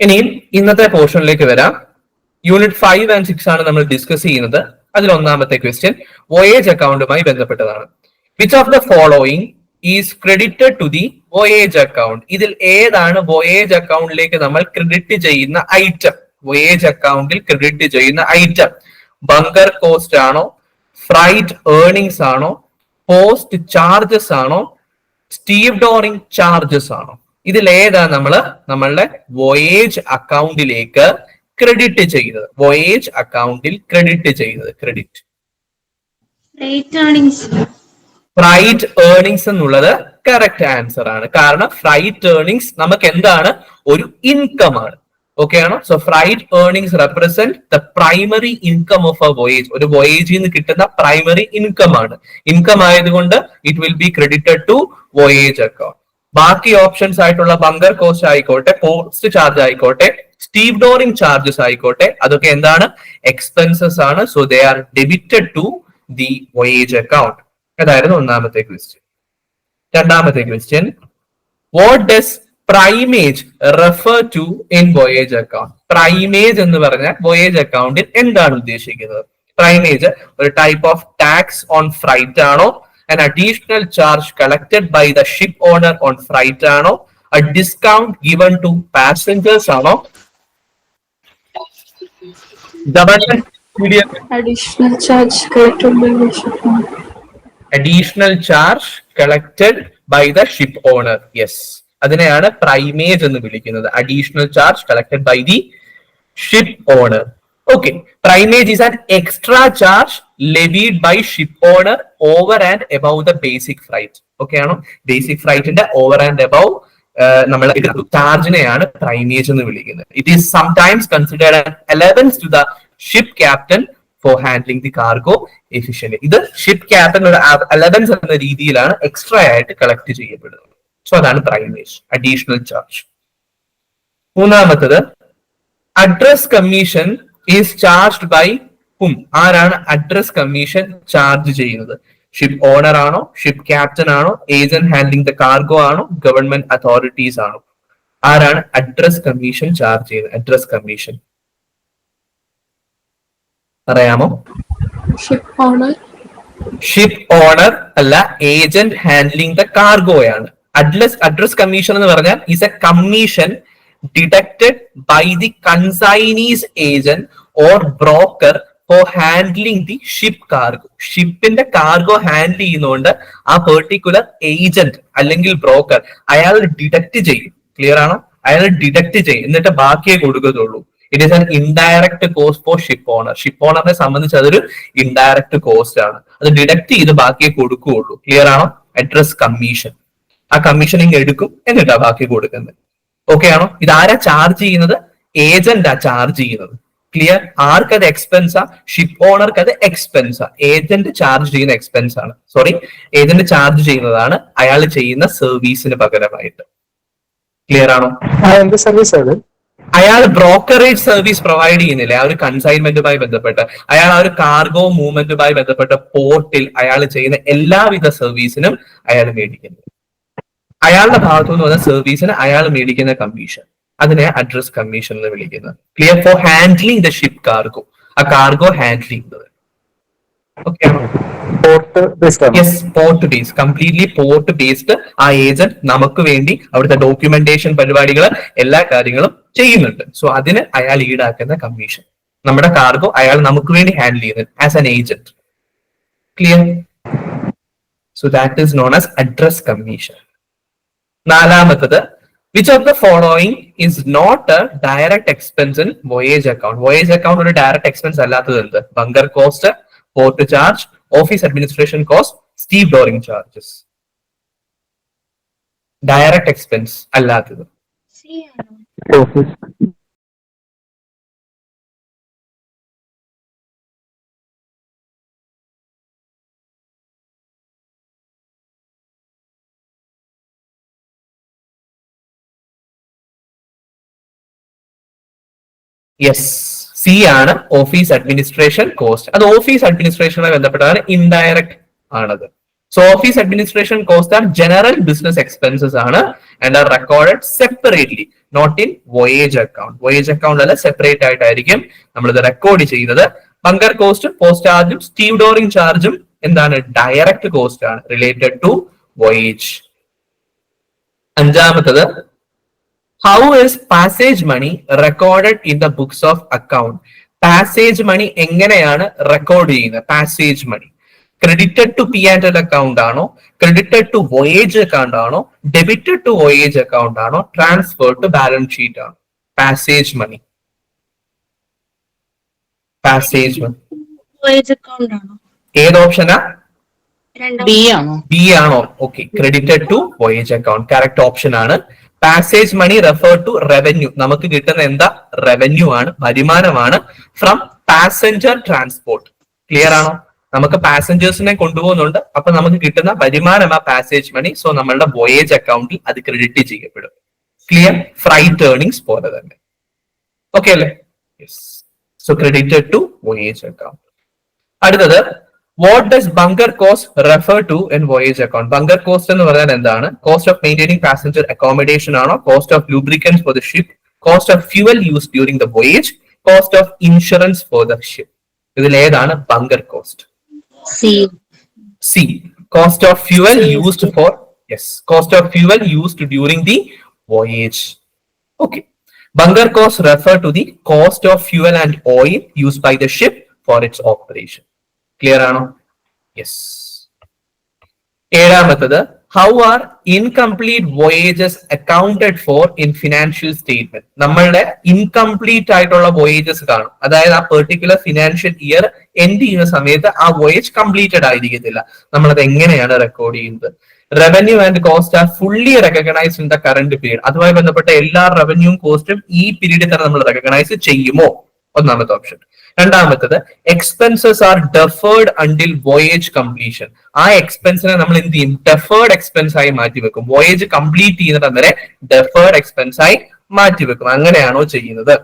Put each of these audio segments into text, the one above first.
ഇനിയും ഇന്നത്തെ പോർഷനിലേക്ക് വരാം. യൂണിറ്റ് ഫൈവ് ആൻഡ് സിക്സ് ആണ് നമ്മൾ ഡിസ്കസ് ചെയ്യുന്നത്. അതിൽ ഒന്നാമത്തെ ക്വസ്റ്റ്യൻ വോയേജ് അക്കൗണ്ടുമായി ബന്ധപ്പെട്ടതാണ്. Which of the following is credited to the voyage account ഇതിൽ ഏതാണ് വോയേജ് അക്കൗണ്ടിലേക്ക് നമ്മൾ ക്രെഡിറ്റ് ചെയ്യുന്ന ഐറ്റം വോയേജ് അക്കൗണ്ടിൽ ക്രെഡിറ്റ് ചെയ്യുന്ന ഐറ്റം ബങ്കർ കോസ്റ്റ് ആണോ? ഫ്രൈറ്റ് ഏർണിംഗ്സ് ആണോ? പോസ്റ്റ് ചാർജസ് ആണോ? സ്റ്റീവ് ഡോറിംഗ് ചാർജസ് ആണോ? ഇതിൽ ഏതാ നമ്മൾ നമ്മളുടെ വോയേജ് അക്കൗണ്ടിലേക്ക് ക്രെഡിറ്റ് ചെയ്യുന്നത്. വോയേജ് അക്കൗണ്ടിൽ ക്രെഡിറ്റ് ചെയ്യുന്നത്. ക്രെഡിറ്റ് ഫ്രൈറ്റ് ഏർണിങ്സ് എന്നുള്ളത് കറക്റ്റ് ആൻസർ ആണ്. കാരണം ഫ്രൈറ്റ് ഏർണിങ്സ് നമുക്ക് എന്താണ്? ഒരു ഇൻകം ആണ്. ഓക്കെ ആണോ? So freight earnings represent the primary income of a voyage ഒരു വോയേജിൽ നിന്ന് കിട്ടുന്ന പ്രൈമറി ഇൻകം ആണ്. ഇൻകം ആയതുകൊണ്ട് it will be credited to voyage account ബാക്കി ഓപ്ഷൻസ് ആയിട്ടുള്ള ബങ്കർ കോസ്റ്റ് ആയിക്കോട്ടെ പോസ്റ്റ് ചാർജ് ആയിക്കോട്ടെ സ്റ്റീവ് ഡോറിംഗ് ചാർജസ് ആയിക്കോട്ടെ അതൊക്കെ എന്താണ്? എക്സ്പെൻസസ് ആണ്. So they are debited to the voyage account അതായിരുന്നു ഒന്നാമത്തെ ക്വസ്റ്റ്യൻ രണ്ടാമത്തെ question what does primage refer to in voyage account primage എന്ന് പറഞ്ഞാൽ വോയേജ് അക്കൗണ്ടിൽ എന്താണ് ഉദ്ദേശിക്കുന്നത്? പ്രൈമേജ് ഒരു type of tax on freight ആണോ? An additional charge collected by the ship owner on freight ആണോ a discount given to passengers ആണോ additional charge collected by the ship owner additional charge collected by the ship owner yes അതിനെയാണ് primage എന്ന് വിളിക്കുന്നത് additional charge collected by the ship owner okay primage is an extra charge levied by ship owner over and above the basic freight okay ആണോ? Basic ഫ്രൈറ്റിന്റെ over and above നമ്മൾ ചാർജിനെയാണ് primage എന്ന് വിളിക്കുന്നത്. It is sometimes considered allowance to the ship captain for handling the cargo efficient ഇത് ship captain ഒരു allowance എന്ന രീതിയിലാണ് എക്സ്ട്രാ ആയിട്ട് കളക്ട് ചെയ്യപ്പെടുന്നത്. സോ അതാണ് പ്രൈമേജ് അഡീഷണൽ ചാർജ് മൂന്നാമത്തത് address commission is charged by hmm ആരാണ് അഡ്രസ് കമ്മീഷൻ ചാർജ് ചെയ്യുന്നത്? ഷിപ്പ് ഓണർ ആണോ? ഷിപ്പ് ക്യാപ്റ്റൻ ആണോ? ഏജന്റ് ഹാൻഡ്ലിംഗ് ദ കാർഗോ ആണോ? ഗവൺമെന്റ് അതോറിറ്റീസ് ആണോ? ആരാണ് അഡ്രസ് കമ്മീഷൻ ചാർജ് ചെയ്യുന്നത്? അഡ്രസ് കമ്മീഷൻ പറയാമോ? ഷിപ്പ് ഓണർ ഷിപ്പ് ഓണർ അല്ല ഏജന്റ് ഹാൻഡ്ലിംഗ് ദ കാർഗോയാണ് അഡ്രസ് അഡ്രസ് കമ്മീഷൻ എന്ന് പറഞ്ഞാൽ is a commission deducted by the consignee's agent or broker for handling the ship cargo ഷിപ്പിന്റെ cargo handle ചെയ്യുന്നതുകൊണ്ട് ആ particular agent അല്ലെങ്കിൽ broker അയാൾ deduct ചെയ്യും. Clear ആണോ? അയാൾ ഡിഡക്ട് ചെയ്യും. എന്നിട്ട് ബാക്കിയേ കൊടുക്കത്തുള്ളൂ. It is an indirect cost for ship owner ship ഓണറിനെ സംബന്ധിച്ച് അതൊരു ഇൻഡയറക്ട് കോസ്റ്റ് ആണ്. അത് ഡിഡക്ട് ചെയ്ത് ബാക്കിയേ കൊടുക്കുകയുള്ളൂ. ക്ലിയർ ആണോ? അഡ്രസ് കമ്മീഷൻ ആ കമ്മീഷൻ ഇങ്ങ് എടുക്കും. എന്നിട്ടാ ബാക്കി കൊടുക്കുന്നത്. ഓക്കെ ആണോ? ഇത് ആരാ ചാർജ് ചെയ്യുന്നത്? ഏജന്റ് ആ ചാർജ് ചെയ്യുന്നത്. ക്ലിയർ ആർക്ക് അത് എക്സ്പെൻസാ ഷിപ്പ് ഓണർക്ക് അത് എക്സ്പെൻസാ ഏജന്റ് ചാർജ് ചെയ്യുന്ന എക്സ്പെൻസ് ആണ്. സോറി ഏജന്റ് ചാർജ് ചെയ്യുന്നതാണ് അയാൾ ചെയ്യുന്ന സർവീസിന് പകരമായിട്ട്. ക്ലിയർ ആണോ? സർവീസ് ആണ്? അയാൾ ബ്രോക്കറേജ് സർവീസ് പ്രൊവൈഡ് ചെയ്യുന്നില്ലേ? ആ ഒരു കൺസൈൻമെന്റുമായി ബന്ധപ്പെട്ട്. അയാൾ ആ ഒരു കാർഗോ മൂവ്മെന്റുമായി ബന്ധപ്പെട്ട പോർട്ടിൽ അയാൾ ചെയ്യുന്ന എല്ലാവിധ സർവീസിനും അയാൾ മേടിക്കുന്നു. അയാളുടെ ഭാഗത്തു നിന്ന് വന്ന സർവീസിന് അയാൾ മേടിക്കുന്ന കമ്മീഷൻ അതിനെ അഡ്രസ് കമ്മീഷൻ എന്ന് വിളിക്കുന്നത് clear for handling the ship cargo ആ കാർഗോ ഹാൻഡിൽ ചെയ്യുന്നത്. പോർട്ട് ബേസ്ഡ് ആണ്. Yes port base completely port based ആ ഏജന്റ് നമുക്ക് വേണ്ടി അവിടുത്തെ ഡോക്യുമെന്റേഷൻ പരിപാടികൾ എല്ലാ കാര്യങ്ങളും ചെയ്യുന്നുണ്ട്. സോ അതിന് അയാൾ ഈടാക്കുന്ന കമ്മീഷൻ നമ്മുടെ കാർഗോ അയാൾ നമുക്ക് വേണ്ടി ഹാൻഡിൽ ചെയ്യുന്നത് as an agent clear so that is known as address commission നാലാമത്തത് which of the following is not a direct expense in voyage account voyage account ഒരു ഡയറക്ട് എക്സ്പെൻസ് അല്ലാത്തത് എന്ത്? Bunker cost port charge office administration cost stevedoring charges direct expense അല്ലാത്തത്? Office yes C ആണ് office administration cost അത് office അഡ്മിനിസ്ട്രേഷനുമായി ബന്ധപ്പെട്ടതാണ് indirect ആണത്. So office administration cost are general business expenses ആണ് and are record separately not in voyage account voyage account അല്ല separate ആയിട്ടായിരിക്കും നമ്മൾ ഇത് റെക്കോർഡ് ചെയ്യുന്നത് ബങ്കർ കോസ്റ്റ് പോസ്റ്റ് ചാർജും സ്റ്റീവ് ഡോറിംഗ് ചാർജും എന്താണ്? ഡയറക്റ്റ് കോസ്റ്റ് ആണ് റിലേറ്റഡ് ടു വോയേജ് അഞ്ചാമത്തത് how is passage money recorded in the books of account passage money എങ്ങനെയാണ് റെക്കോർഡ് ചെയ്യുന്നത്? Passage money credited to P and L account ആണോ? Credited to voyage account ആണോ? Debited to voyage account ആണോ? Transfer to balance sheet ആണോ? Passage money passage money ഏത് ഓപ്ഷനാ രണ്ടാം B ആണോ? ബി ആണോ? Okay credited to voyage account correct option ആണ്. Passage money refer to revenue നമുക്ക് കിട്ടുന്ന എന്താ? റവന്യൂ ആണ് വരുമാനമാണ് ഫ്രം പാസഞ്ചർ ട്രാൻസ്പോർട്ട് ക്ലിയർ ആണോ? നമുക്ക് പാസഞ്ചേഴ്സിനെ കൊണ്ടുപോകുന്നുണ്ട്. അപ്പൊ നമുക്ക് കിട്ടുന്ന വരുമാനം ആ പാസേജ് മണി സോ നമ്മളുടെ വോയേജ് അക്കൗണ്ടിൽ അത് ക്രെഡിറ്റ് ചെയ്യപ്പെടും. ക്ലിയർ ഫ്രൈറ്റ് ഏർണിംഗ്സ് പോലെ തന്നെ. ഓക്കെ അല്ലേ? So credited to voyage account അടുത്തത് what does bunker cost refer to in voyage account bunker cost എന്ന് പറഞ്ഞാൽ എന്താണ്? Cost of maintaining passenger accommodation ആണോ? Cost of lubricants for the ship cost of fuel use during the voyage cost of insurance for the ship ഇതിൽ ഏതാണ് bunker cost C C cost of fuel used for yes cost of fuel used during the voyage okay bunker cost refer to the cost of fuel and oil used by the ship for its operation clear ആണോ? Yes ഏഴാമത്തത് how are incomplete voyages accounted for in financial statement നമ്മളുടെ incomplete ആയിട്ടുള്ള voyages കാണും. അതായത് ആ particular financial year end ചെയ്യുന്ന സമയത്ത് ആ voyage completed ആയിരിക്കത്തില്ല. നമ്മളത് എങ്ങനെയാണ് റെക്കോർഡ് ചെയ്യുന്നത്? Revenue and cost are fully recognise in the current period അതുമായി ബന്ധപ്പെട്ട എല്ലാ റവന്യൂ കോസ്റ്റും ഈ പീരീഡിൽ തന്നെ നമ്മൾ റെക്കഗ്നൈസ് ചെയ്യുമോ? ഒന്നാമത്തെ ഓപ്ഷൻ രണ്ടാമത്തത് expenses are deferred until voyage completion ആ എക്സ്പെൻസിനെ നമ്മൾ എന്ത് ചെയ്യും? ഡെഫേർഡ് എക്സ്പെൻസ് ആയി മാറ്റി വെക്കും. വോയേജ് കംപ്ലീറ്റ് ചെയ്യുന്നത് അന്നേരം ഡെഫേർഡ് എക്സ്പെൻസ് ആയി മാറ്റി വെക്കും. അങ്ങനെയാണോ ചെയ്യുന്നത്.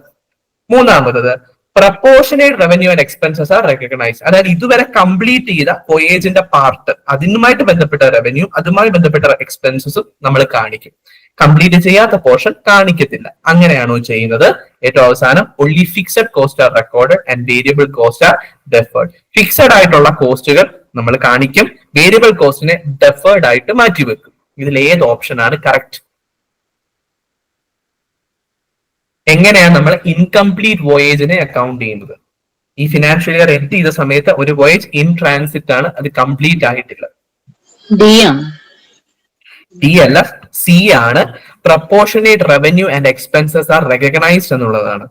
മൂന്നാമത്തത് proportionate revenue and expenses are recognise അതായത് ഇതുവരെ കംപ്ലീറ്റ് ചെയ്ത വോയേജിന്റെ പാർട്ട് അതിനുമായിട്ട് ബന്ധപ്പെട്ട റവന്യൂ അതുമായി ബന്ധപ്പെട്ട എക്സ്പെൻസസും നമ്മൾ കാണിക്കും. കംപ്ലീറ്റ് ചെയ്യാത്ത പോർഷൻ കാണിക്കത്തില്ല. അങ്ങനെയാണോ ചെയ്യുന്നത്? ഏറ്റവും അവസാനം only fixed cost are record and variable cost are deferred fixed ആയിട്ടുള്ള കോസ്റ്റുകൾ നമ്മൾ കാണിക്കും. വേരിയബിൾ കോസ്റ്റിനെ ഡെഫേർഡ് ആയിട്ട് മാറ്റി വെക്കും. ഇതിൽ ഏത് ഓപ്ഷൻ ആണ് കറക്റ്റ് എങ്ങനെയാണ് നമ്മൾ ഇൻകംപ്ലീറ്റ് വോയേജിനെ അക്കൗണ്ട് ചെയ്യുന്നത്? ഈ ഫിനാൻഷ്യൽ ഇയർ എൻഡ് ചെയ്ത സമയത്ത് ഒരു വോയേജ് ഇൻ ട്രാൻസിറ്റ് ആണ് അത് കംപ്ലീറ്റ് ആയിട്ടില്ല ഡി എൽ എഫ് സി ആണ്. Proportionate revenue and expenses are recognised എന്നുള്ളതാണ്.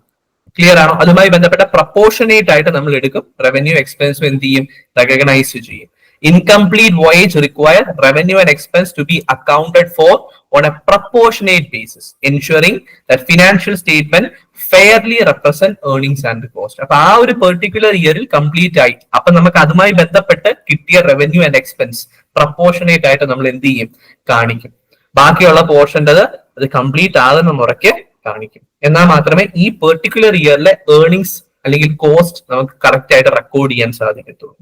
ക്ലിയർ ആണോ? അതുമായി ബന്ധപ്പെട്ട പ്രപ്പോർഷനേറ്റ് ആയിട്ട് നമ്മൾ എടുക്കും. റവന്യൂ എക്സ്പെൻസും എന്ത് ചെയ്യും? റെക്കഗ്നൈസ് ചെയ്യും. Incomplete voyage require revenue and expense to be accounted for on a proportionate basis, ensuring that financial statement fairly represent earnings and cost അപ്പൊ ആ ഒരു പെർട്ടിക്കുലർ ഇയറിൽ കംപ്ലീറ്റ് ആയി. അപ്പൊ നമുക്ക് അതുമായി ബന്ധപ്പെട്ട് കിട്ടിയ റവന്യൂ ആൻഡ് എക്സ്പെൻസ് പ്രപ്പോർഷനേറ്റ് ആയിട്ട് നമ്മൾ എന്ത് ചെയ്യും? കാണിക്കും. ബാക്കിയുള്ള പോർഷന്റെത് അത് കംപ്ലീറ്റ് ആകുന്ന മുറയ്ക്ക് കാണിക്കും. എന്നാൽ മാത്രമേ ഈ പെർട്ടിക്കുലർ ഇയറിലെ ഏർണിംഗ്സ് അല്ലെങ്കിൽ കോസ്റ്റ് നമുക്ക് കറക്റ്റ് ആയിട്ട് റെക്കോർഡ് ചെയ്യാൻ സാധിക്കത്തുള്ളൂ.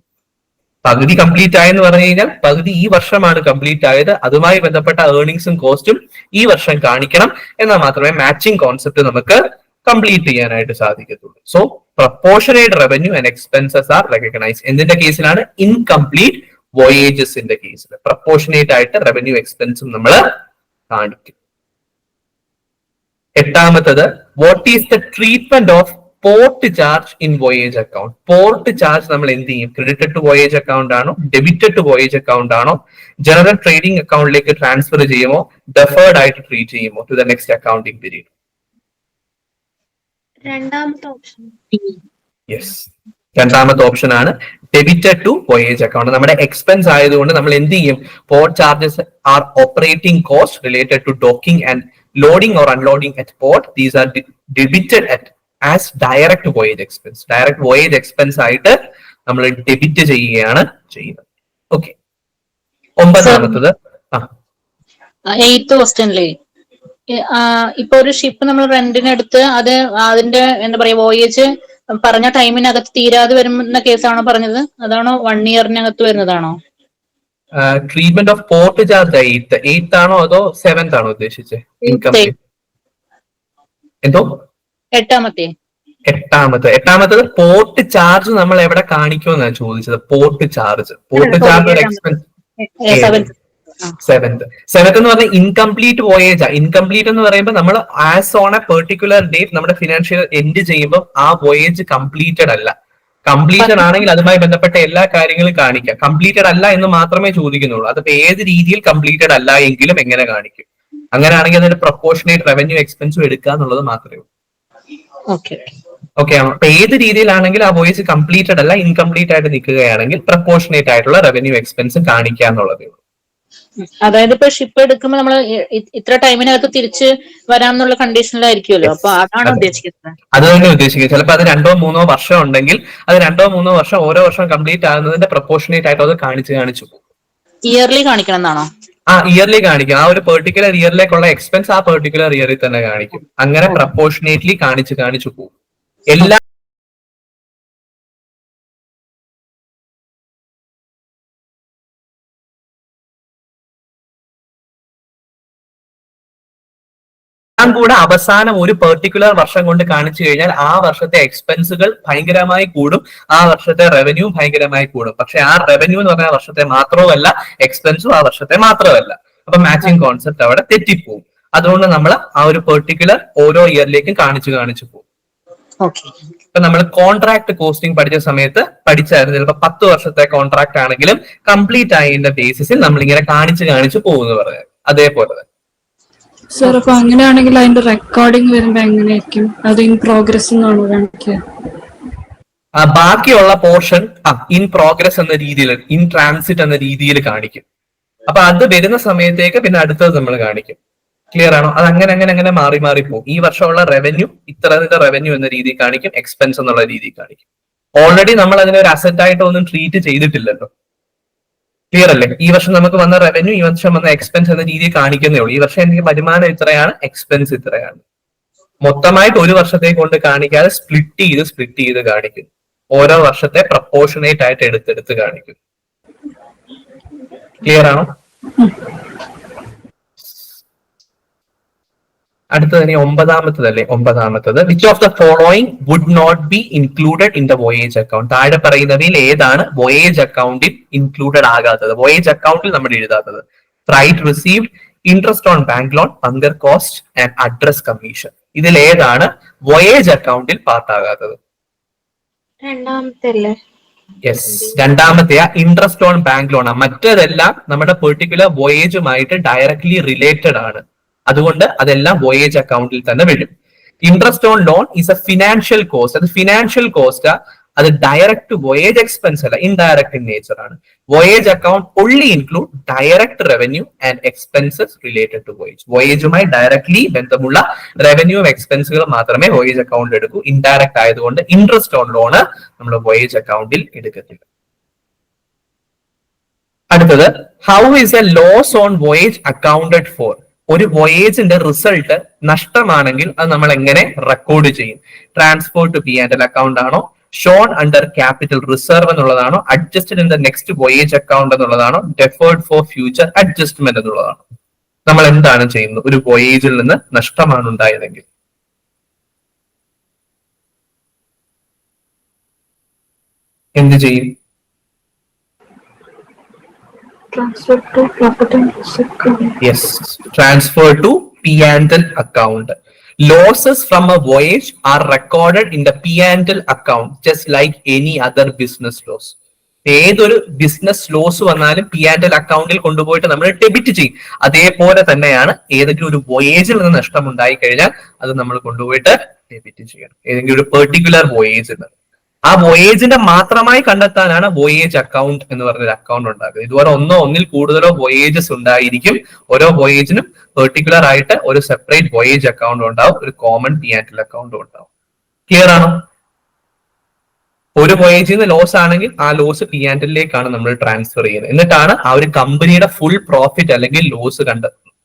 പകുതി കംപ്ലീറ്റ് ആയെന്ന് പറഞ്ഞു കഴിഞ്ഞാൽ പകുതി ഈ വർഷമാണ് കംപ്ലീറ്റ് ആയത്. അതുമായി ബന്ധപ്പെട്ട ഏർണിങ്സും കോസ്റ്റും ഈ വർഷം കാണിക്കണം. എന്നാൽ മാത്രമേ മാച്ചിങ് കോൺസെപ്റ്റ് നമുക്ക് കംപ്ലീറ്റ് ചെയ്യാനായിട്ട് സാധിക്കത്തുള്ളൂ. So proportionate revenue and expenses are recognise എന്തിന്റെ കേസിലാണ് ഇൻകംപ്ലീറ്റ് വോയേജസിന്റെ കേസിൽ പ്രപ്പോർഷനേറ്റ് ആയിട്ട് റവന്യൂ എക്സ്പെൻസും നമ്മൾ കാണിക്കും. എട്ടാമത്തത് what is the treatment of port charge in voyage account port charge നമ്മൾ എന്ത് ചെയ്യും? ക്രെഡിറ്റഡ് ടു വോയേജ് അക്കൗണ്ട് ആണോ? ഡെബിറ്റഡ് ടു വോയേജ് അക്കൗണ്ട് ആണോ? ജനറൽ ട്രേഡിംഗ് അക്കൗണ്ടിലേക്ക് ട്രാൻസ്ഫർ ചെയ്യുമോ? ഡെഫേർഡ് ആയിട്ട് ട്രീറ്റ് ചെയ്യുമോ? To the next accounting period രണ്ടാമത്തെ ഓപ്ഷൻ യെസ് രണ്ടാമത്തെ ഓപ്ഷൻ ആണ് ഡെബിറ്റഡ് ടു വോയേജ് അക്കൗണ്ട് നമ്മുടെ എക്സ്പെൻസ് ആയതുകൊണ്ട് നമ്മൾ എന്ത് ചെയ്യും? Port charges are operating cost related to docking and loading or unloading at port these are debited at as direct voyage expense direct voyage expense ആയിട്ട് നമ്മൾ debit ചെയ്യുകയാണ് ചെയ്യുന്നത്. Okay ഒമ്പതാമത്തത്. ആ. എയ്ത്ത് ക്വസ്റ്റ്യനിലെ ഇപ്പൊ ഒരു ഷിപ്പ് നമ്മൾ റെന്റിനെടുത്ത് അത് അതിന്റെ എന്താ പറയാ വോയേജ് പറഞ്ഞ ടൈമിനകത്ത് തീരാതെ വരുന്ന കേസാണോ പറഞ്ഞത്? അതാണോ വൺ ഇയറിനകത്ത് വരുന്നതാണോ? Treatment of port charge eighth eighth ആണോ അതോ സെവൻത് ആണോ ഉദ്ദേശിച്ചത് ഇൻകം. എന്തോ? എട്ടാമത്തെ. എട്ടാമത്തെ. എട്ടാമത്തത് പോർട്ട് ചാർജ് നമ്മൾ എവിടെ കാണിക്കുമെന്നാണ് ചോദിച്ചത്? Port charge port charge. Expense seventh seventh എന്ന് പറഞ്ഞാൽ ഇൻകംപ്ലീറ്റ് വോയേജ് ഇൻകംപ്ലീറ്റ് എന്ന് പറയുമ്പോൾ നമ്മൾ as on a particular date നമ്മുടെ ഫിനാൻഷ്യൽ എൻഡ് ചെയ്യുമ്പോൾ ആ വോയേജ് കംപ്ലീറ്റഡ് അല്ല. കംപ്ലീറ്റഡ് ആണെങ്കിൽ അതുമായി ബന്ധപ്പെട്ട എല്ലാ കാര്യങ്ങളും കാണിക്കാം. കംപ്ലീറ്റഡ് അല്ല എന്ന് മാത്രമേ ചോദിക്കുന്നുള്ളൂ. അതിപ്പോ ഏത് രീതിയിൽ കംപ്ലീറ്റഡ് അല്ല എങ്കിലും എങ്ങനെ കാണിക്കും? അങ്ങനെയാണെങ്കിൽ അതിന്റെ പ്രൊപ്പോർഷനേറ്റ് റവന്യൂ എക്സ്പെൻസും എടുക്കുക എന്നുള്ളത് മാത്രമേ ഉള്ളൂ. ഓക്കെ ഓക്കെ അപ്പൊ ഏത് രീതിയിലാണെങ്കിൽ ആ വോയിസ് കംപ്ലീറ്റഡ് അല്ല ഇൻകംപ്ലീറ്റ് ആയിട്ട് നിൽക്കുകയാണെങ്കിൽ പ്രപ്പോർഷനേറ്റ് ആയിട്ടുള്ള റവന്യൂ എക്സ്പെൻസ് കാണിക്കുക എന്നുള്ളതേ ഉള്ളൂ. അതായത് ഇപ്പൊ ഷിപ്പ് എടുക്കുമ്പോൾ നമ്മൾ ഇത്ര ടൈമിനകത്ത് തിരിച്ച് വരാം എന്നുള്ള കണ്ടീഷനിലായിരിക്കുമല്ലോ അപ്പൊ അതാണ് അതെ. ഉദ്ദേശിക്കുന്നത്. അത് തന്നെ ഉദ്ദേശിക്കുന്നത്. ചിലപ്പോൾ അത് രണ്ടോ മൂന്നോ വർഷം ഉണ്ടെങ്കിൽ അത് രണ്ടോ മൂന്നോ വർഷം ഓരോ വർഷം കംപ്ലീറ്റ് ആകുന്നതിന്റെ പ്രപ്പോർഷനേറ്റ് ആയിട്ട് അത് കാണിച്ചു കാണിച്ചു പോകും. ഇയർലി കാണിക്കണം എന്നാണോ? ആ ഇയർലി കാണിക്കും. ആ ഒരു പെർട്ടിക്കുലർ ഇയറിലേക്കുള്ള എക്സ്പെൻസ് ആ പെർട്ടിക്കുലർ ഇയറിൽ തന്നെ കാണിക്കും. അങ്ങനെ പ്രപ്പോർഷനേറ്റ്ലി കാണിച്ച് കാണിച്ചു പോകും എല്ലാ കൂടെ അവസാനം ഒരു പെർട്ടിക്കുലർ വർഷം കൊണ്ട് കാണിച്ചു കഴിഞ്ഞാൽ ആ വർഷത്തെ എക്സ്പെൻസുകൾ ഭയങ്കരമായി കൂടും. ആ വർഷത്തെ റവന്യൂ ഭയങ്കരമായി കൂടും. പക്ഷെ ആ റവന്യൂ എന്ന് പറഞ്ഞ വർഷത്തെ മാത്രമല്ല എക്സ്പെൻസും ആ വർഷത്തെ മാത്രമല്ല അപ്പൊ മാച്ചിങ് കോൺസെപ്റ്റ് അവിടെ തെറ്റിപ്പോവും. അതുകൊണ്ട് നമ്മൾ ആ ഒരു പെർട്ടിക്കുലർ ഓരോ ഇയറിലേക്കും കാണിച്ചു കാണിച്ചു പോകും ഇപ്പൊ നമ്മൾ കോൺട്രാക്ട് കോസ്റ്റിംഗ് പഠിച്ച സമയത്ത് പഠിച്ചായിരുന്നു. ചിലപ്പോ പത്ത് വർഷത്തെ കോൺട്രാക്ട് ആണെങ്കിലും കംപ്ലീറ്റ് ആയതിന്റെ ബേസിസിൽ നമ്മൾ ഇങ്ങനെ കാണിച്ചു കാണിച്ചു പോകുന്നു പറഞ്ഞത് അതേപോലെ തന്നെ. സർ അപ്പൊ അങ്ങനെയാണെങ്കിൽ അതിന്റെ റെക്കോർഡിംഗ് വരുമ്പോ എങ്ങനെയായിരിക്കും? അത് ഇൻ പ്രോഗ്രസ് എന്നാണോ കാണിക്കുക ബാക്കിയുള്ള പോർഷൻ ഇൻ പ്രോഗ്രസ് എന്ന രീതിയിൽ ഇൻ ട്രാൻസിറ്റ് എന്ന രീതിയിൽ കാണിക്കും. അപ്പൊ അത് വരുന്ന സമയത്തേക്ക് പിന്നെ അടുത്തത് നമ്മൾ കാണിക്കും. ക്ലിയർ ആണോ? അത് അങ്ങനെ അങ്ങനെ അങ്ങനെ മാറി മാറി പോകും. ഈ വർഷമുള്ള റവന്യൂ ഇത്രതിന്റെ റവന്യൂ എന്ന രീതിയിൽ കാണിക്കും. എക്സ്പെൻസ് എന്നുള്ള രീതിയിൽ കാണിക്കും. ഓൾറെഡി നമ്മൾ അതിനെ ഒരു അസറ്റ് ആയിട്ട് ഒന്നും ട്രീറ്റ് ചെയ്തിട്ടില്ലല്ലോ. ക്ലിയർ അല്ലേ? ഈ വർഷം നമുക്ക് വന്ന റവന്യൂ ഈ വർഷം വന്ന എക്സ്പെൻസ് എന്ന രീതിയിൽ കാണിക്കുന്നേ ഉള്ളൂ. ഈ വർഷം എനിക്ക് വരുമാനം ഇത്രയാണ് എക്സ്പെൻസ് ഇത്രയാണ്. മൊത്തമായിട്ട് ഒരു വർഷത്തെ കൊണ്ട് കാണിക്കാതെ സ്പ്ലിറ്റ് ചെയ്ത് സ്പ്ലിറ്റ് ചെയ്ത് കാണിക്കും. ഓരോ വർഷത്തെ പ്രപ്പോർഷനേറ്റ് ആയിട്ട് എടുത്തെടുത്ത് കാണിക്കും. ക്ലിയർ ആണോ? അടുത്തത് ഇനി ഒമ്പതാമത്തതല്ലേ? ഒമ്പതാമത്തത്. Which of the following would not be included in the voyage account താഴെ പറയുന്നവയിൽ ഏതാണ് വോയേജ് അക്കൗണ്ടിൽ ഇൻക്ലൂഡഡ് ആകാത്തത്? വോയേജ് അക്കൗണ്ടിൽ നമ്മൾ എഴുതാത്തത്. Right received interest on bank loan bunker cost and address commission ഇതിൽ ഏതാണ് വോയേജ് അക്കൗണ്ടിൽ പാർട്ടാകാത്തത് രണ്ടാമത്തെ യെസ് രണ്ടാമത്തെ ഇൻട്രസ്റ്റ് ഓൺ ബാങ്ക് ലോൺ മറ്റേതെല്ലാം നമ്മുടെ പെർട്ടിക്കുലർ വോയേജുമായിട്ട് ഡയറക്ട്ലി റിലേറ്റഡ് ആണ്. അതുകൊണ്ട് അതെല്ലാം വോയേജ് അക്കൗണ്ടിൽ തന്നെ വരും. Interest on loan is a financial cost അത് ഫിനാൻഷ്യൽ കോസ്റ്റ് അത് ഡയറക്റ്റ് വോയേജ് എക്സ്പെൻസ് അല്ല ഇൻഡയറക്ട് ഇൻ നേച്ചർ ആണ്. Voyage account only include direct revenue and expenses related to voyage വോയേജുമായി directly ബന്ധമുള്ള റവന്യൂ എക്സ്പെൻസുകൾ മാത്രമേ വോയേജ് അക്കൗണ്ടിൽ എടുക്കൂ. ഇൻഡയറക്റ്റ് ആയതുകൊണ്ട് ഇൻട്രസ്റ്റ് ഓൺ ലോണ് നമ്മൾ വോയേജ് അക്കൗണ്ടിൽ എടുക്കത്തില്ല. അടുത്തത് how is a loss on voyage accounted for ഒരു വോയേജിന്റെ റിസൾട്ട് നഷ്ടമാണെങ്കിൽ അത് നമ്മൾ എങ്ങനെ റെക്കോർഡ് ചെയ്യും? Transport P and L account ആണോ? Shown under capital reserve എന്നുള്ളതാണോ? Adjusted in the next voyage account എന്നുള്ളതാണോ? Deferred for future adjustment എന്നുള്ളതാണോ? നമ്മൾ എന്താണ് ചെയ്യുന്നത്? ഒരു വോയേജിൽ നിന്ന് നഷ്ടമാണ് ഉണ്ടായതെങ്കിൽ. എന്ത് ചെയ്യും? Transfer to capital account. Yes, transfer to P&L account. Losses from a voyage are recorded in the P&L account just like any other business loss. ഏതൊരു ബിസിനസ് ലോസ് വന്നാലും പി ആൻഡ് എൽ അക്കൗണ്ടിൽ കൊണ്ടുപോയിട്ട് നമ്മൾ ഡെബിറ്റ് ചെയ്യും അതേപോലെ തന്നെയാണ് ഏതെങ്കിലും ഒരു വോയേജിൽ നിന്ന് നഷ്ടം ഉണ്ടായി കഴിഞ്ഞാൽ അത് നമ്മൾ കൊണ്ടുപോയിട്ട് ഡെബിറ്റ് ചെയ്യണം ഏതെങ്കിലും ഒരു പെർട്ടിക്കുലർ വോയേജിൽ ആ വോയേജിന്റെ മാത്രമായി കണ്ടെത്താനാണ് വോയേജ് അക്കൗണ്ട് എന്ന് പറഞ്ഞൊരു അക്കൗണ്ട് ഉണ്ടാക്കുന്നത്. ഇതുപോലെ ഒന്നോ ഒന്നിൽ കൂടുതലോ വോയേജസ് ഉണ്ടായിരിക്കും. ഓരോ വോയേജിനും പെർട്ടിക്കുലർ ആയിട്ട് ഒരു സെപ്പറേറ്റ് വോയേജ് അക്കൗണ്ട് ഉണ്ടാവും. ഒരു കോമൺ പി ആൻഡ് എൽ അക്കൗണ്ടും ഉണ്ടാവും. ക്ലിയർ ആണോ? ഒരു വോയേജിൽ നിന്ന് ലോസ് ആണെങ്കിൽ ആ ലോസ് പി ആൻഡ് എല്ലിലേക്കാണ് നമ്മൾ ട്രാൻസ്ഫർ ചെയ്യുന്നത്. എന്നിട്ടാണ് ആ ഒരു കമ്പനിയുടെ ഫുൾ പ്രോഫിറ്റ് അല്ലെങ്കിൽ ലോസ് കണ്ടെത്തുന്നത്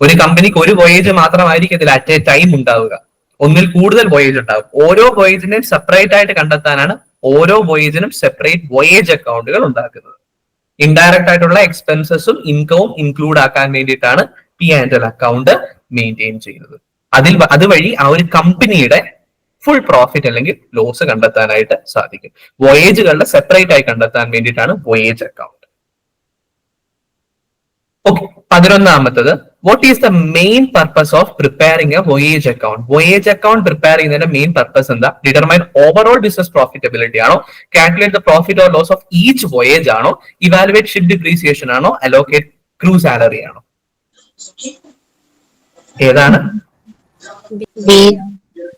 ഒരു കമ്പനിക്ക് ഒരു വോയേജ് മാത്രമായിരിക്കും ഇതിൽ അറ്റ് എ ടൈം ഉണ്ടാവുക. ഒന്നിൽ കൂടുതൽ വോയേജ് ഉണ്ടാകും ഓരോ വോയേജിനെയും സെപ്പറേറ്റ് ആയിട്ട് കണ്ടെത്താനാണ് ഓരോ വോയേജിനും സെപ്പറേറ്റ് വോയേജ് അക്കൗണ്ടുകൾ ഉണ്ടാക്കുന്നത്. ഇൻഡയറക്റ്റ് ആയിട്ടുള്ള എക്സ്പെൻസസും ഇൻകവും ഇൻക്ലൂഡ് ആക്കാൻ വേണ്ടിയിട്ടാണ് P and L account maintain ചെയ്യുന്നത്. അതിൽ അതുവഴി ആ ഒരു കമ്പനിയുടെ ഫുൾ പ്രോഫിറ്റ് അല്ലെങ്കിൽ ലോസ് കണ്ടെത്താനായിട്ട് സാധിക്കും. വോയേജുകളുടെ സെപ്പറേറ്റ് ആയി കണ്ടെത്താൻ വേണ്ടിയിട്ടാണ് voyage account okay പതിനൊന്നാമത്തത് what is the main purpose of preparing a voyage account voyage account prepare ചെയ്യുന്നതിന്റെ മെയിൻ പർപ്പസ് എന്താ? ഡിറ്റർമൈൻ ഓവറോൾ ബിസിനസ് പ്രോഫിറ്റബിലിറ്റി ആണോ? Calculate the profit or loss of each voyage ആണോ? Evaluate ship depreciation ആണോ? Allocate crew salary ആണോ? ഏതാണ്?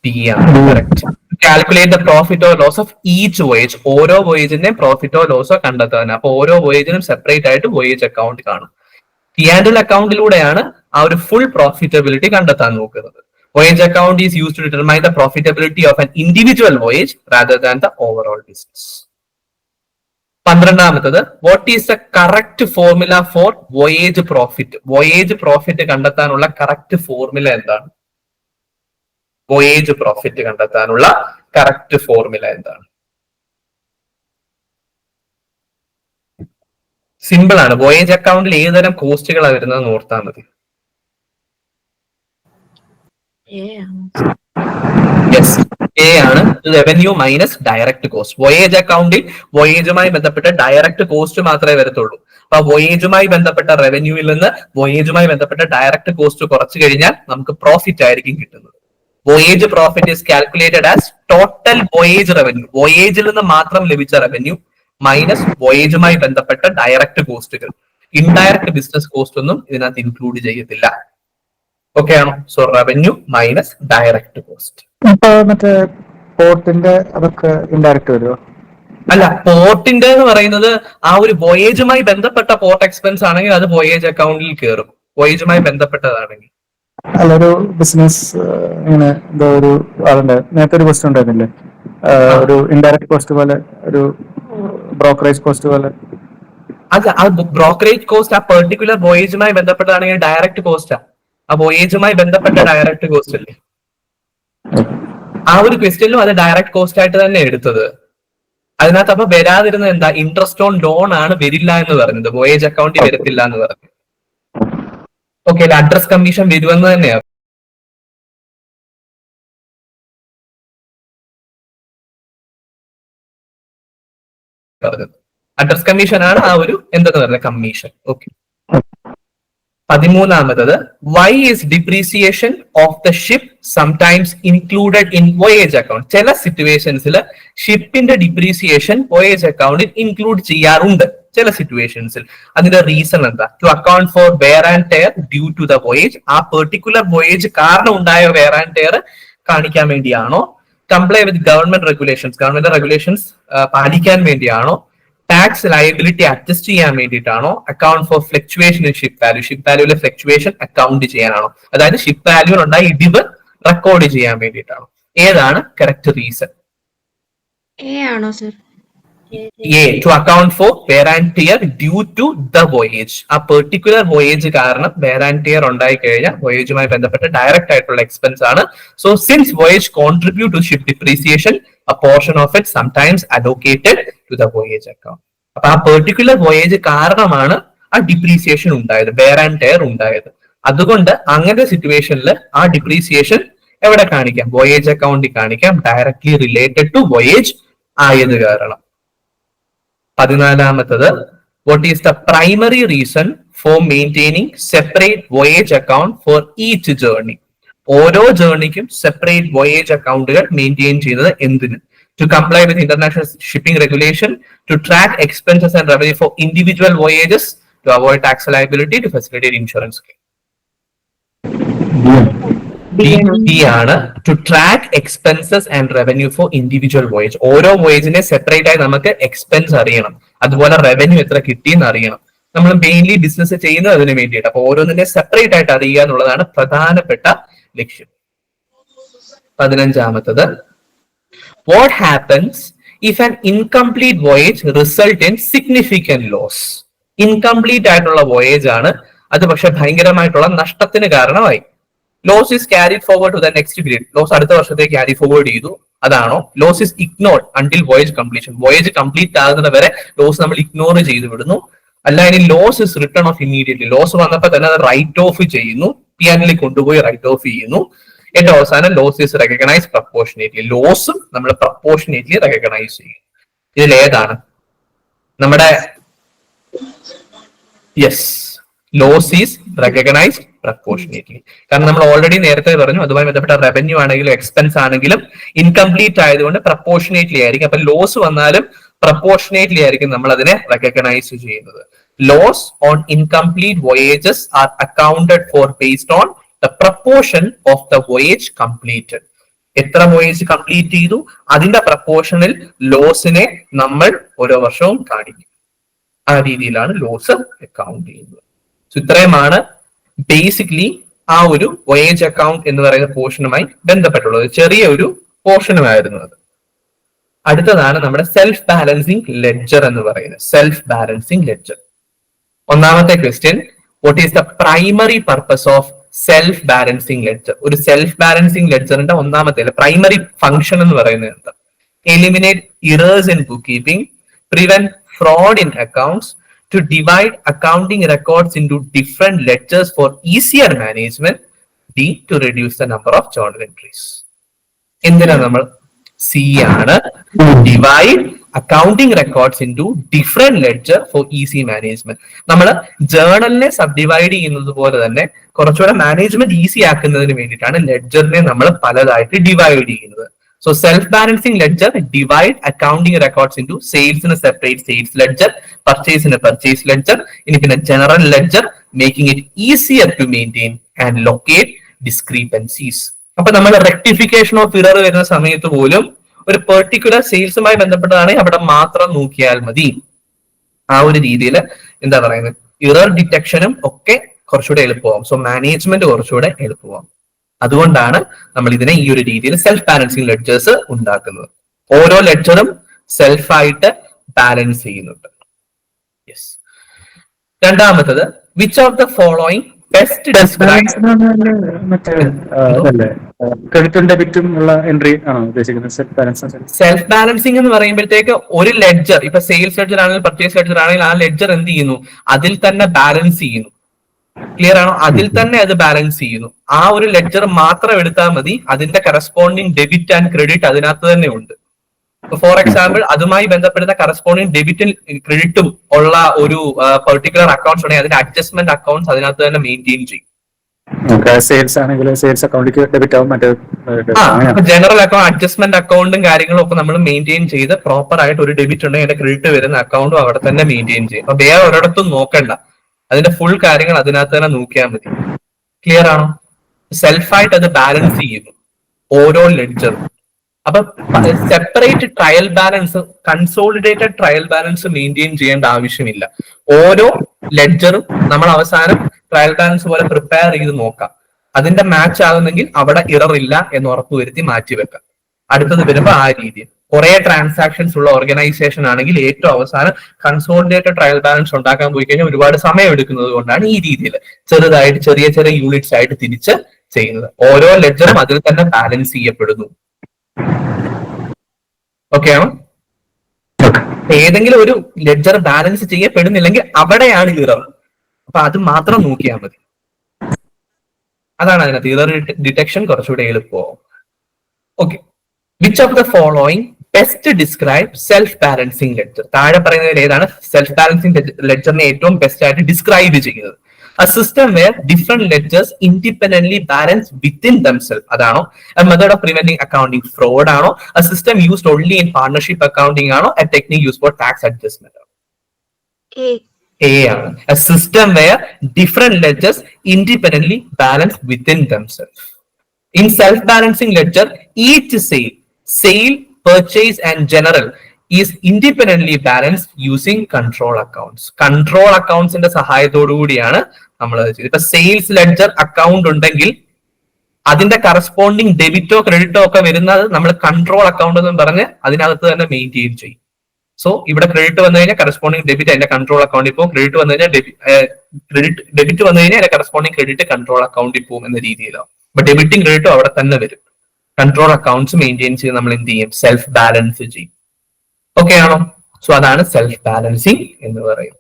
B ആണ് correct calculate the profit or loss of each voyage ഓരോ വോയേജിന്റെയും പ്രോഫിറ്റോ ലോസോ കണ്ടെത്താൻ അപ്പൊ ഓരോ വോയേജിനും സെപ്പറേറ്റ് ആയിട്ട് വോയേജ് അക്കൗണ്ട് കാണും. പി ആൻഡ് എൽ അക്കൗണ്ടിലൂടെയാണ് ആ ഒരു ഫുൾ പ്രോഫിറ്റബിലിറ്റി കണ്ടെത്താൻ നോക്കുന്നത്. Voyage account is use to determine the profitability of an individual voyage rather than the overall business പന്ത്രണ്ടാമത്തത് what is the correct formula for voyage profit voyage profit കണ്ടെത്താനുള്ള correct formula എന്താണ്? Voyage profit കണ്ടെത്താനുള്ള correct formula എന്താണ്? Simple ആണ്. Voyage അക്കൗണ്ടിൽ ഏതുതരം കോസ്റ്റുകളാണ് വരുന്നത് ഓർത്താൽ മതി. യെസ് എ ആണ്. Revenue minus direct cost voyage അക്കൗണ്ടിൽ വോയേജുമായി ബന്ധപ്പെട്ട ഡയറക്ട് കോസ്റ്റ് മാത്രമേ വരത്തുള്ളൂ. അപ്പൊ വോയേജുമായി ബന്ധപ്പെട്ട റവന്യൂവിൽ നിന്ന് വോയേജുമായി ബന്ധപ്പെട്ട ഡയറക്ട് കോസ്റ്റ് കുറച്ചു കഴിഞ്ഞാൽ നമുക്ക് പ്രോഫിറ്റ് ആയിരിക്കും കിട്ടുന്നത്. Voyage profit is calculated as total voyage revenue വോയേജിൽ നിന്ന് മാത്രം ലഭിച്ച റവന്യൂ മൈനസ് വോയേജുമായി ബന്ധപ്പെട്ട ഡയറക്റ്റ് കോസ്റ്റുകൾ ഇൻഡയറക്റ്റ് ബിസിനസ് കോസ്റ്റ് ഒന്നും ഇതിനകത്ത് ഇൻക്ലൂഡ് ചെയ്യത്തില്ല. ഓക്കെ ആണോ? So revenue minus direct cost മറ്റേ പോർട്ടിന്റെ അതൊക്കെ ഇൻഡയറക്റ്റ് വരുമോ അല്ല പോർട്ടിന്റെ എന്ന് പറയുന്നത് ആ ഒരു വോയേജുമായി ബന്ധപ്പെട്ട പോർട്ട് എക്സ്പെൻസ് ആണെങ്കിൽ അത് വോയേജ് അക്കൗണ്ടിൽ കയറും വോയേജുമായി ബന്ധപ്പെട്ടതാണെങ്കിൽ. അല്ല ഒരു ബിസിനസ് ഇങ്ങനെ എന്തോ ഒരു ആളുണ്ട്. നേരത്തെ ഒരു ക്വസ്റ്റ് ഉണ്ടായിരുന്നില്ലേ? ഒരു ഇൻഡയറക്ട് കോസ്റ്റ് പോലെ ഒരു ബ്രോക്കറേജ് കോസ്റ്റ് പോലെ. അത് ആ ബ്രോക്കറേജ് കോസ്റ്റ് ആ പെർട്ടിക്കുലർ വോയേജുമായി ബന്ധപ്പെട്ടതാണെങ്കിൽ ഡയറക്റ്റ് കോസ്റ്റാ ആ. വോയേജുമായി ബന്ധപ്പെട്ട ഡയറക്റ്റ് കോസ്റ്റ് അല്ലേ? ആ ഒരു ക്വസ്റ്റ്യനിലും അത് ഡയറക്റ്റ് കോസ്റ്റ് ആയിട്ട് തന്നെ എടുത്തത്. അതിനകത്ത് അപ്പൊ വരാതിരുന്നത് എന്താ? ഇൻട്രസ്റ്റ് ഓൺ ലോൺ ആണ് വരില്ല എന്ന് പറഞ്ഞത്. വോയേജ് അക്കൗണ്ടിൽ വരത്തില്ല എന്ന് പറഞ്ഞു ഓക്കെ അഡ്രസ് കമ്മീഷൻ വരുമെന്ന് തന്നെയാണ് പറഞ്ഞത് അഡ്രസ് കമ്മീഷൻ ആണ് ആ ഒരു എന്തൊക്കെ പറയുന്നത് commission okay പതിമൂന്നാമത്തത് why is depreciation of the ship sometimes included in voyage account ചില സിറ്റുവേഷൻസിൽ ഷിപ്പിന്റെ ഡിപ്രീസിയേഷൻ വോയേജ് അക്കൗണ്ടിൽ ഇൻക്ലൂഡ് ചെയ്യാറുണ്ട്. ചില സിറ്റുവേഷൻസിൽ അതിന്റെ റീസൺ എന്താ? To account for wear and tear due to the voyage ആ പെർട്ടിക്കുലർ വോയേജ് കാരണം ഉണ്ടായ വെയർ ആൻഡ് ടയർ കാണിക്കാൻ വേണ്ടിയാണോ? Comply with government regulations government regulations പാലിക്കാൻ വേണ്ടിയാണോ? ടാക്സ് ലയബിലിറ്റി അഡ്ജസ്റ്റ് ചെയ്യാൻ വേണ്ടിയിട്ടാണോ? Account for fluctuation in ship value ship വാല്യൂലെ fluctuation account ചെയ്യാനാണോ? അതായത് ഷിപ്പ് വാല്യൂനുണ്ടായ ഇടിവ് റെക്കോർഡ് ചെയ്യാൻ വേണ്ടിയിട്ടാണോ? ഏതാണ് കറക്റ്റ് റീസൺ ആണോ sir account for wear and tear due to the voyage ആ പെർട്ടിക്കുലർ വോയേജ് കാരണം വെയർ ആൻഡ് ടിയർ ഉണ്ടായി കഴിഞ്ഞാൽ വോയേജുമായി ബന്ധപ്പെട്ട ഡയറക്റ്റ് ആയിട്ടുള്ള എക്സ്പെൻസ് ആണ്. So since voyage contribute to ship depreciation a portion of it sometimes allocated to the voyage account. അപ്പൊ ആ പെർട്ടിക്കുലർ വോയേജ് കാരണമാണ് ആ ഡിപ്രീസിയേഷൻ ഉണ്ടായത് വെയർ ആൻഡ് ടയർ ഉണ്ടായത്. അതുകൊണ്ട് അങ്ങനത്തെ സിറ്റുവേഷനിൽ ആ ഡിപ്രീസിയേഷൻ എവിടെ കാണിക്കാം? വോയേജ് അക്കൗണ്ടിൽ കാണിക്കാം. ഡയറക്ട്ലി റിലേറ്റഡ് ടു വോയേജ് ആയത് കാരണം. പതിനാലാമത്തത്. What is the primary reason for maintaining separate voyage account for each journey ഓരോ ജേർണിക്കും സെപ്പറേറ്റ് വോയേജ് അക്കൗണ്ടുകൾ മെയിന്റെയിൻ ചെയ്യുന്നത് എന്തിന്? To comply with international shipping regulation to track expenses and revenue for individual voyages to avoid tax liability to facilitate insurance D ആണ് to track expenses and revenue for individual voyage ഓരോ വോയേജിനെ separate ആയി നമുക്ക് expense അറിയണം. അതുപോലെ revenue എത്ര കിട്ടിയെന്ന് അറിയണം. നമ്മൾ മെയിൻലി ബിസിനസ് ചെയ്യുന്നത് അതിന് വേണ്ടിയിട്ട്. അപ്പൊ ഓരോന്നിനെ സെപ്പറേറ്റ് ആയിട്ട് അറിയുക എന്നുള്ളതാണ് പ്രധാനപ്പെട്ട ലക്ഷ്യം. പതിനഞ്ചാമത്തത്. What happens if an incomplete voyage result in significant loss incomplete ആയിട്ടുള്ള വോയേജ് ആണ്. അത് പക്ഷെ ഭയങ്കരമായിട്ടുള്ള നഷ്ടത്തിന് കാരണമായി. Loss is carry forward to the next period loss അടുത്ത വർഷത്തേക്ക് ക്യാരി ഫോർവേഡ് ചെയ്തു. അതാണോ? Loss is ignored until voyage completion voyage complete ആകുന്നത് വരെ ലോസ് നമ്മൾ ഇഗ്നോർ ചെയ്തു വിടുന്നു. അല്ല ഇനി loss is written off immediately loss വന്നപ്പോൾ തന്നെ അത് റൈറ്റ് ഓഫ് ചെയ്യുന്നു. പി ആൻഡിൽ കൊണ്ടുപോയി റൈറ്റ് ഓഫ് ചെയ്യുന്നു. ഏറ്റവും അവസാനം ലോസ് ഇസ് റെക്കഗ്നൈസ് പ്രപ്പോർഷനേറ്റ്ലി ലോസും നമ്മൾ പ്രപ്പോർഷനേറ്റ്ലി റെക്കഗ്നൈസ് ചെയ്യും. ഇതിൽ ഏതാണ്? നമ്മുടെ yes loss is recognised proportionately കാരണം നമ്മൾ ഓൾറെഡി നേരത്തെ പറഞ്ഞു അതുമായി ബന്ധപ്പെട്ട റവന്യൂ ആണെങ്കിലും എക്സ്പെൻസ് ആണെങ്കിലും ഇൻകംപ്ലീറ്റ് ആയതുകൊണ്ട് പ്രപ്പോർഷനേറ്റ്ലി ആയിരിക്കും. അപ്പൊ ലോസ് വന്നാലും പ്രപ്പോർഷനേറ്റ്ലി ആയിരിക്കും നമ്മൾ അതിനെ റെക്കഗ്നൈസ് ചെയ്യുന്നത്. Loss on incomplete voyages are accounted for based on the proportion of the voyage completed എത്ര വോയേജ് കംപ്ലീറ്റ് ചെയ്തു? അതിന്റെ പ്രപ്പോർഷനിൽ ലോസിനെ നമ്മൾ ഓരോ വർഷവും കാണിക്കും. ആ രീതിയിലാണ് ലോസ് അക്കൗണ്ട് ചെയ്യുന്നത്. സോ ഇത്രയുമാണ് ബേസിക്കലി ആ ഒരു വോയേജ് അക്കൗണ്ട് എന്ന് പറയുന്ന പോർഷനുമായി ബന്ധപ്പെട്ടുള്ളത്. ചെറിയ ഒരു പോർഷനുമായിരുന്നു അത്. അടുത്തതാണ് നമ്മുടെ സെൽഫ് ബാലൻസിങ് ലെഡ്ജർ എന്ന് പറയുന്നത്. സെൽഫ് ബാലൻസിങ് ലെഡ്ജർ ഒന്നാമത്തെ question what is the primary purpose of self balancing ledger ഒരു സെൽഫ് ബാലൻസിങ് ലെഡ്ജറിന്റെ ഒന്നാമത്തെ പ്രൈമറി ഫംഗ്ഷൻ എന്ന് പറയുന്നത് എന്താ? Eliminate errors in bookkeeping prevent fraud in accounts to divide accounting records into different ledgers for easier management d to reduce the number of journal entries. എന്തിനാ നമ്മൾ C ആണ് divide accounting records into different ledger for easy management നമ്മൾ ജേണലിനെ sub divide ചെയ്യുന്നത് പോലെ തന്നെ കുറച്ചുകൂടെ management easy ആക്കുന്നതിന് വേണ്ടിയിട്ടാണ് ലെഡ്ജറിനെ നമ്മൾ പലതായിട്ട് ഡിവൈഡ് ചെയ്യുന്നത്. So self balancing ledger divide accounting records into സെയിൽസിന് separate sales ledger പർച്ചേസിന് പർച്ചേസ് ലെഡ്ജർ ഇനി പിന്നെ general ledger making it easier to maintain and locate discrepancies അപ്പൊ നമ്മൾ റെക്ടിഫിക്കേഷൻ ഓഫ് ഇറർ വരുന്ന സമയത്ത് പോലും ഒരു പെർട്ടിക്കുലർ സെയിൽസുമായി ബന്ധപ്പെട്ടതാണെങ്കിൽ അവിടെ മാത്രം നോക്കിയാൽ മതി. ആ ഒരു രീതിയിൽ എന്താ പറയുന്നത്? ഇറർ ഡിറ്റക്ഷനും ഒക്കെ കുറച്ചുകൂടെ എളുപ്പമാവും. സോ മാനേജ്മെന്റ് കുറച്ചുകൂടെ എളുപ്പമാവും. അതുകൊണ്ടാണ് നമ്മൾ ഇതിനെ ഈ ഒരു രീതിയിൽ സെൽഫ് ബാലൻസിങ് ലെഡ്ജേഴ്സ് ഉണ്ടാക്കുന്നത്. ഓരോ ലെഡ്ജറും സെൽഫായിട്ട് ബാലൻസ് ചെയ്യുന്നുണ്ട്. യെസ് രണ്ടാമത്തത് which of the following best ക്രെഡിറ്റും ഡെബിറ്റും ഉള്ള എൻട്രി ആണോ ഉദ്ദേശിക്കുന്നത്? സെൽഫ് ബാലൻസ് സെൽഫ് ബാലൻസിങ് എന്ന് പറയുമ്പോഴത്തേക്ക് ഒരു ലെഡ്ജർ ഇപ്പൊ സെയിൽസ് ലെഡ്ജർ ആണെങ്കിൽ പർച്ചേസ് ലെഡ്ജർ ആണെങ്കിൽ ആ ലെഡ്ജർ എന്ത് ചെയ്യുന്നു? അതിൽ തന്നെ ബാലൻസ് ചെയ്യുന്നു. ക്ലിയർ ആണോ? അതിൽ തന്നെ അത് ബാലൻസ് ചെയ്യുന്നു. ആ ഒരു ലെറ്റർ മാത്രം എടുത്താൽ മതി. അതിന്റെ കറസ്പോണ്ടിങ് ഡെബിറ്റ് ആൻഡ് ക്രെഡിറ്റ് അതിനകത്ത് തന്നെ ഉണ്ട്. ഫോർ എക്സാമ്പിൾ അതുമായി ബന്ധപ്പെടുന്ന കറസ്പോണ്ടിങ് ഡെബിറ്റും ക്രെഡിറ്റും ഉള്ള ഒരു പെർട്ടിക്കുലർ അക്കൗണ്ട്സ് ഉണ്ടെങ്കിൽ അതിന്റെ അഡ്ജസ്റ്റ്മെന്റ് അക്കൗണ്ട്സ് അതിനകത്ത് തന്നെ മെയിന്റെയിൻ ചെയ്യും. സെയിൽസ് ആണെങ്കിൽ സെയിൽസ് അക്കൗണ്ടിലേക്ക് ഡെബിറ്റ് ആവും മറ്റേ ജനറൽ അക്കൗണ്ട് അഡ്ജസ്റ്റ്മെന്റ് അക്കൗണ്ടും കാര്യങ്ങളും ഒക്കെ നമ്മൾ മെയിന്റെയിൻ ചെയ്ത് പ്രോപ്പർ ആയിട്ട് ഒരു ഡെബിറ്റ് ഉണ്ടെങ്കിൽ അതിന്റെ ക്രെഡിറ്റ് വരുന്ന അക്കൗണ്ടും അവിടെ തന്നെ മെയിന്റെയിൻ ചെയ്യും. അപ്പൊ വേറെ ഒരിടത്തും നോക്കണ്ട. അതിന്റെ ഫുൾ കാര്യങ്ങൾ അതിനകത്ത് തന്നെ നോക്കിയാൽ മതി. ക്ലിയർ ആണോ? സെൽഫായിട്ട് അത് ബാലൻസ് ചെയ്യുന്നു. ഓരോ ലെഡ്ജറും അപ്പൊ separate trial balance consolidated trial balance maintain ചെയ്യേണ്ട ആവശ്യമില്ല. ഓരോ ലെഡ്ജറും നമ്മൾ അവസാനം ട്രയൽ ബാലൻസ് പോലെ പ്രിപ്പയർ ചെയ്ത് നോക്കാം. അതിന്റെ മാച്ച് ആകുന്നെങ്കിൽ അവിടെ ഇറർ ഇല്ല എന്ന് ഉറപ്പുവരുത്തി മാറ്റി വെക്കാം അടുത്തത് വരുമ്പോ ആ രീതിയിൽ. കുറെ ട്രാൻസാക്ഷൻസ് ഉള്ള ഓർഗനൈസേഷൻ ആണെങ്കിൽ ഏറ്റവും അവസാനം കൺസോളിഡേറ്റഡ് ട്രയൽ ബാലൻസ് ഉണ്ടാക്കാൻ പോയി കഴിഞ്ഞാൽ ഒരുപാട് സമയം എടുക്കുന്നത് കൊണ്ടാണ് ഈ രീതിയിൽ ചെറുതായിട്ട് ചെറിയ ചെറിയ യൂണിറ്റ്സ് ആയിട്ട് തിരിച്ച് ചെയ്യുന്നത്. ഓരോ ലെഡ്ജറും അതിൽ തന്നെ ബാലൻസ് ചെയ്യപ്പെടുന്നു. ഓക്കെ ആണോ? ഏതെങ്കിലും ഒരു ലെഡ്ജർ ബാലൻസ് ചെയ്യപ്പെടുന്നില്ലെങ്കിൽ അവിടെയാണ് ഇറർ അപ്പൊ അത് മാത്രം നോക്കിയാൽ മതി. അതാണ് അതിനകത്ത് ഇറർ ഡിറ്റക്ഷൻ കുറച്ചുകൂടെ എളുപ്പമാവും okay which of the following Best describe self balancing ledger താഴെ പറയുന്നതിൽ ഏതാണ് സെൽഫ് ബാലൻസിങ് ലെഡ്ജറിനെ ഏറ്റവും ബെസ്റ്റ് ആയിട്ട് ഡിസ്ക്രൈബ് ചെയ്യുന്നത് a system where different ledgers independently balance within themselves അതാണോ a method of preventing accounting fraud ആണോ a system used only in partnership accounting ആണോ a technique used for tax adjustment ആണോ A. A ആണ് a system where different ledgers independently balance within themselves. In self-balancing ledger, each sale, sale, purchase, and general is independently balanced using control accounts. Control accounts സഹായത്തോടു കൂടിയാണ് നമ്മൾ ഇപ്പൊ sales ledger account ഉണ്ടെങ്കിൽ അതിന്റെ corresponding ഡെബിറ്റോ ക്രെഡിറ്റോ ഒക്കെ വരുന്നത് നമ്മൾ കൺട്രോൾ അക്കൗണ്ട് എന്ന് പറഞ്ഞ് അതിനകത്ത് തന്നെ മെയിന്റെയിൻ ചെയ്യും. സോ ഇവിടെ ക്രെഡിറ്റ് വന്നു കഴിഞ്ഞാൽ കറസ്പോണ്ടിങ് ഡെബിറ്റ് അതിന്റെ കൺട്രോൾ അക്കൗണ്ടിൽ പോകും. ക്രെഡിറ്റ് വന്നു കഴിഞ്ഞാൽ ക്രെഡിറ്റ് ഡെബിറ്റ് വന്നു കഴിഞ്ഞാൽ അതിന്റെ കറസ്പോണ്ടിങ് ക്രെഡിറ്റ് കൺട്രോൾ അക്കൗണ്ടിൽ പോകും എന്ന രീതിയിലാണ് അപ്പൊ ഡെബിറ്റും ക്രെഡിറ്റും അവിടെ തന്നെ വരും. കൺട്രോൾ അക്കൗണ്ട്സ് മെയിന്റെയിൻ ചെയ്ത് നമ്മൾ എന്ത് ചെയ്യും? സെൽഫ് ബാലൻസ് ചെയ്യും. ഓക്കെ ആണോ? സോ അതാണ് സെൽഫ് ബാലൻസിങ് എന്ന് പറയും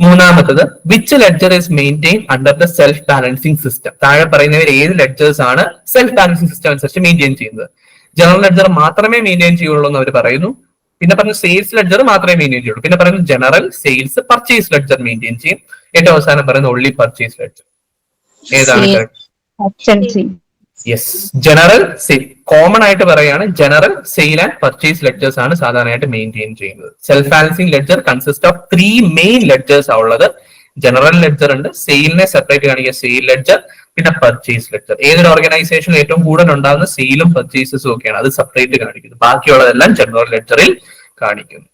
മൂന്നാമത്തത് which ledger is maintain under the self balancing system താഴെ പറയുന്നവർ ഏത് ലെഡ്ജേഴ്സ് ആണ് സെൽഫ് ബാലൻസിങ് സിസ്റ്റം അനുസരിച്ച് മെയിന്റെയിൻ ചെയ്യുന്നത്? ജനറൽ ലെഡ്ജർ മാത്രമേ മെയിന്റെയിൻ ചെയ്യുള്ളൂ എന്ന് അവർ പറയുന്നു. പിന്നെ പറഞ്ഞു സെയിൽസ് ലെഡ്ജർ മാത്രമേ മെയിന്റെയിൻ ചെയ്യുള്ളൂ. പിന്നെ പറയുന്നു general sales purchase ledger maintain ചെയ്യും. ഏറ്റവും അവസാനം പറയുന്നത് ഒള്ളി പർച്ചേസ് ലെഡ്ജർ ഏതാണ്. യെസ് ജനറൽ സെയിൽ കോമൺ ആയിട്ട് പറയാണ് general sale and purchase ledgers ആണ് സാധാരണയായിട്ട് മെയിന്റെയിൻ ചെയ്യുന്നത്. Self balancing ledger consist of three main ledgers ആ ഉള്ളത്. ജനറൽ ലെഡ്ജർ ഉണ്ട്. സെയിലിനെ സെപ്പറേറ്റ് കാണിക്കുക സെയിൽ ലെഡ്ജർ പിന്നെ പർച്ചേസ് ലെഡ്ജർ ഏതൊരു ഓർഗനൈസേഷനിൽ ഏറ്റവും കൂടുതൽ ഉണ്ടാകുന്ന സെയിലും പർച്ചേസസും ഒക്കെയാണ്. അത് സെപ്പറേറ്റ് കാണിക്കുന്നത് ബാക്കിയുള്ളതെല്ലാം ജനറൽ ലെഡ്ജറിൽ കാണിക്കുന്നു.